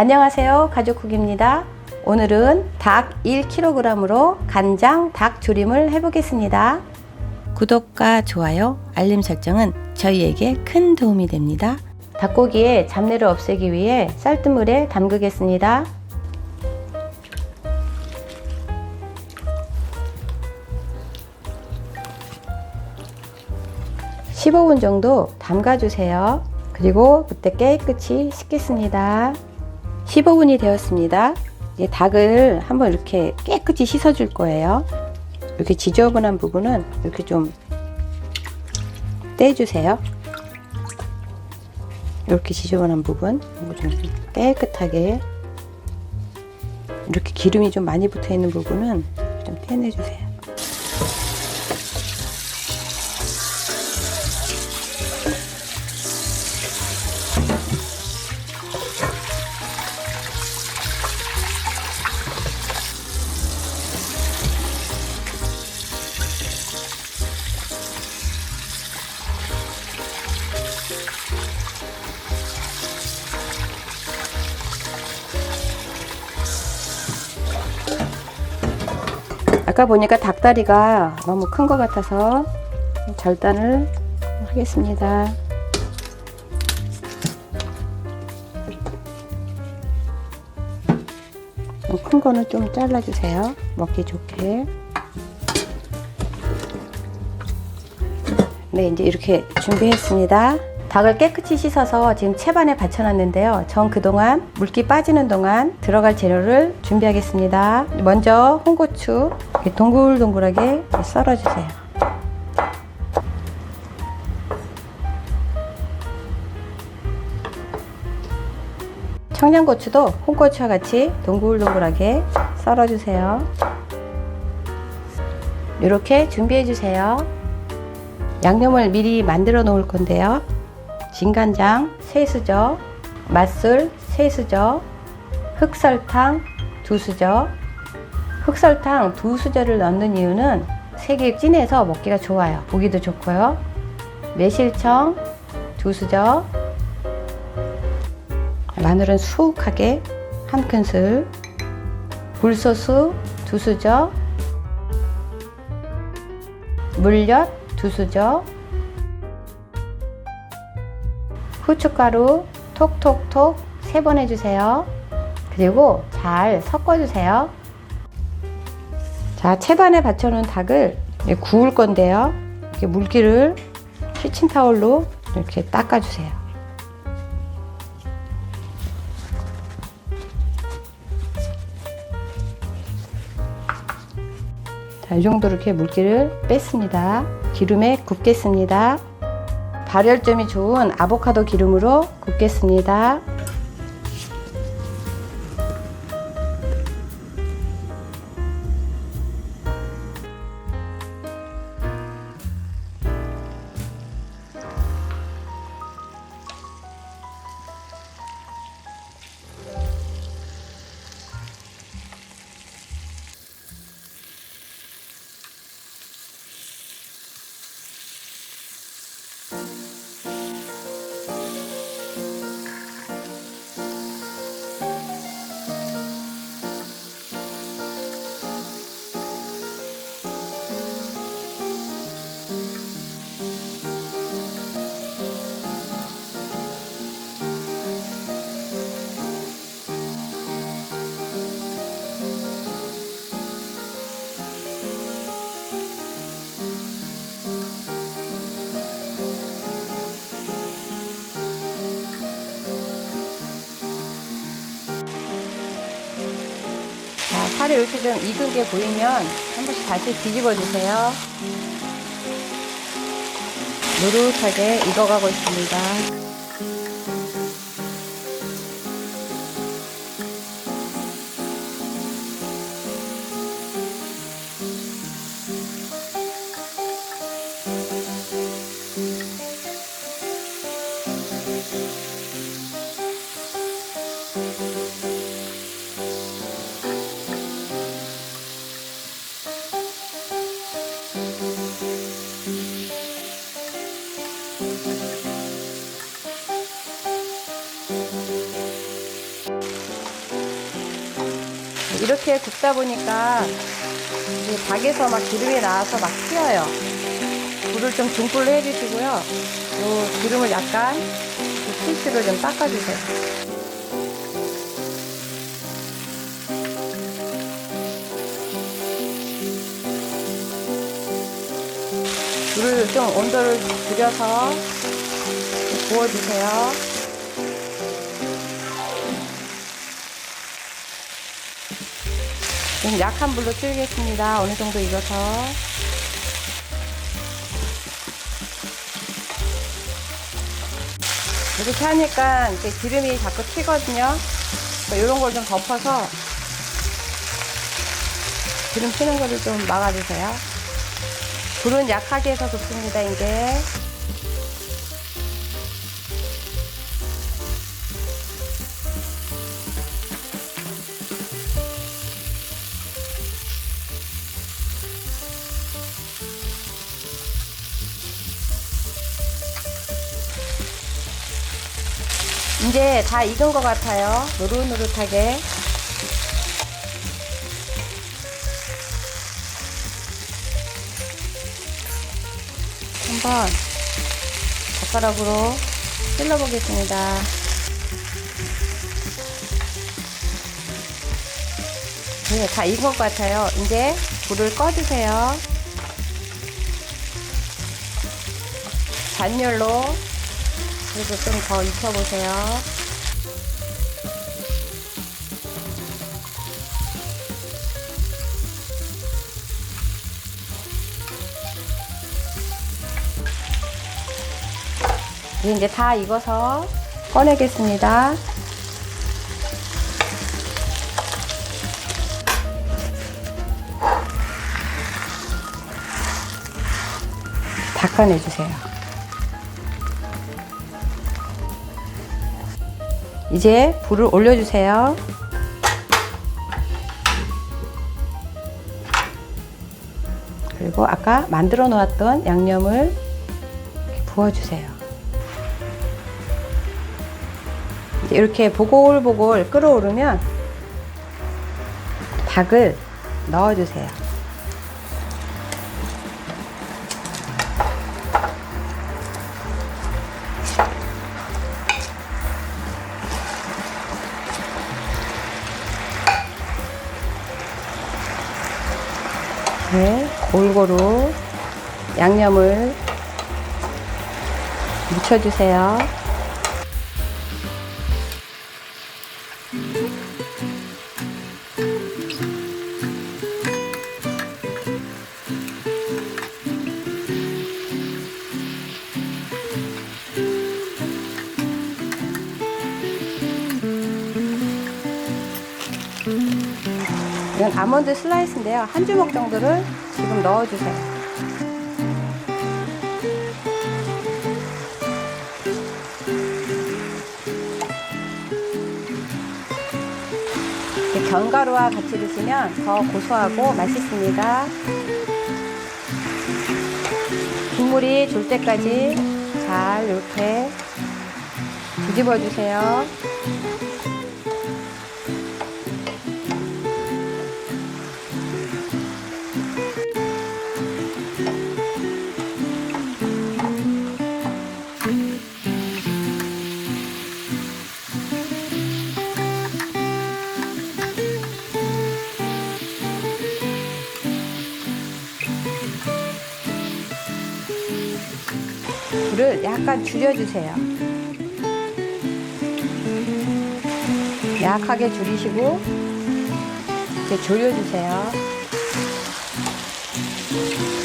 안녕하세요. 가족쿡입니다. 오늘은 닭 1kg으로 간장 닭 조림을 해보겠습니다. 구독과 좋아요, 알림 설정은 저희에게 큰 도움이 됩니다. 닭고기에 잡내를 없애기 위해 쌀뜨물에 담그겠습니다. (15분) 정도 담가주세요 그리고 그때 깨끗이 씻겠습니다 15분이 되었습니다. 이제 닭을 한번 이렇게 깨끗이 씻어 줄 거예요. 이렇게 지저분한 부분은 이렇게 좀 떼주세요. 이렇게 지저분한 부분 좀 깨끗하게 이렇게 기름이 좀 많이 붙어 있는 부분은 좀 떼내주세요 아까 보니까 닭다리가 너무 큰 것 같아서 절단을 하겠습니다. 큰 거는 좀 잘라주세요. 먹기 좋게. 네, 이제 이렇게 준비했습니다. 닭을 깨끗이 씻어서 지금 채반에 받쳐놨는데요. 전 그동안 물기 빠지는 동안 들어갈 재료를 준비하겠습니다. 먼저 홍고추 이렇게 동글동글하게 썰어주세요. 청양고추도 홍고추와 같이 동글동글하게 썰어주세요. 이렇게 준비해주세요. 양념을 미리 만들어 놓을 건데요. 진간장 3수저, 맛술 3수저, 흑설탕 2수저. 흑설탕 2수저를 넣는 이유는 색이 진해서 먹기가 좋아요. 보기도 좋고요. 매실청 2수저, 마늘은 수욱하게 한 큰술, 굴소스 2수저, 물엿 2수저, 후춧가루 톡톡톡 세 번 해주세요. 그리고 잘 섞어주세요. 자, 채반에 받쳐놓은 닭을 구울 건데요. 이렇게 물기를 키친타올로 이렇게 닦아주세요. 자, 이 정도로 이렇게 물기를 뺐습니다. 기름에 굽겠습니다. 발열점이 좋은 아보카도 기름으로 굽겠습니다. 자, 살이 이렇게 좀 익은 게 보이면 한 번씩 다시 뒤집어 주세요. 노릇하게 익어가고 있습니다. 이렇게 굽다 보니까 닭에서 막 기름이 나와서 막 튀어요. 불을 좀 중불로 해주시고요. 요 기름을 약간 이 피스로 좀 닦아주세요. 불을 좀 온도를 줄여서 구워주세요. 좀 약한 불로 튀겠습니다. 어느 정도 익어서. 이렇게 하니까 이제 기름이 자꾸 튀거든요. 이런 걸 좀 덮어서 기름 튀는 거를 좀 막아주세요. 불은 약하게 해서 굽습니다, 이제. 이제 다 익은 것 같아요. 노릇노릇하게. 한번 젓가락으로 찔러 보겠습니다. 네, 다 익은 것 같아요. 이제 불을 꺼주세요. 잔열로 그리고 좀 더 익혀보세요. 이제 다 익어서 꺼내겠습니다. 다 꺼내주세요. 이제 불을 올려주세요. 그리고 아까 만들어 놓았던 양념을 부어주세요. 이렇게 보글보글 끓어오르면 닭을 넣어주세요. 네, 골고루 양념을 묻혀주세요. 이건 아몬드 슬라이스인데요. 한 주먹 정도를 지금 넣어주세요. 견과류와 같이 드시면 더 고소하고 맛있습니다. 국물이 줄 때까지 잘 이렇게 뒤집어 주세요. 불을 약간 줄여주세요. 약하게 줄이시고 이제 졸여주세요.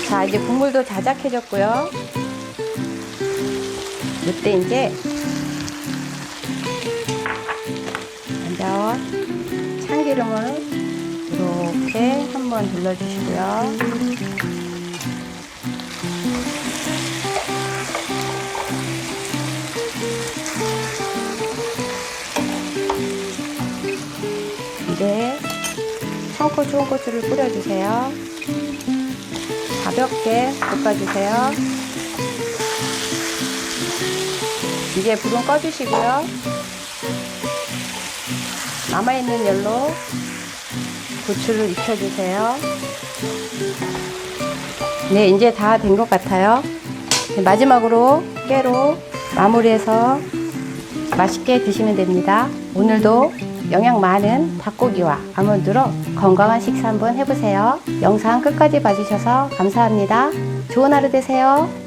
자, 이제 국물도 자작해졌고요. 이때 이제 먼저 참기름을 이렇게 한번 둘러주시고요. 이제 청고 좋은 고추를 뿌려주세요. 가볍게 볶아주세요. 이제 불은 꺼주시고요. 남아있는 열로 고추를 익혀주세요. 네, 이제 다 된 것 같아요. 네, 마지막으로 깨로 마무리해서 맛있게 드시면 됩니다. 오늘도 영양 많은 닭고기와 아몬드로 건강한 식사 한번 해보세요. 영상 끝까지 봐주셔서 감사합니다. 좋은 하루 되세요.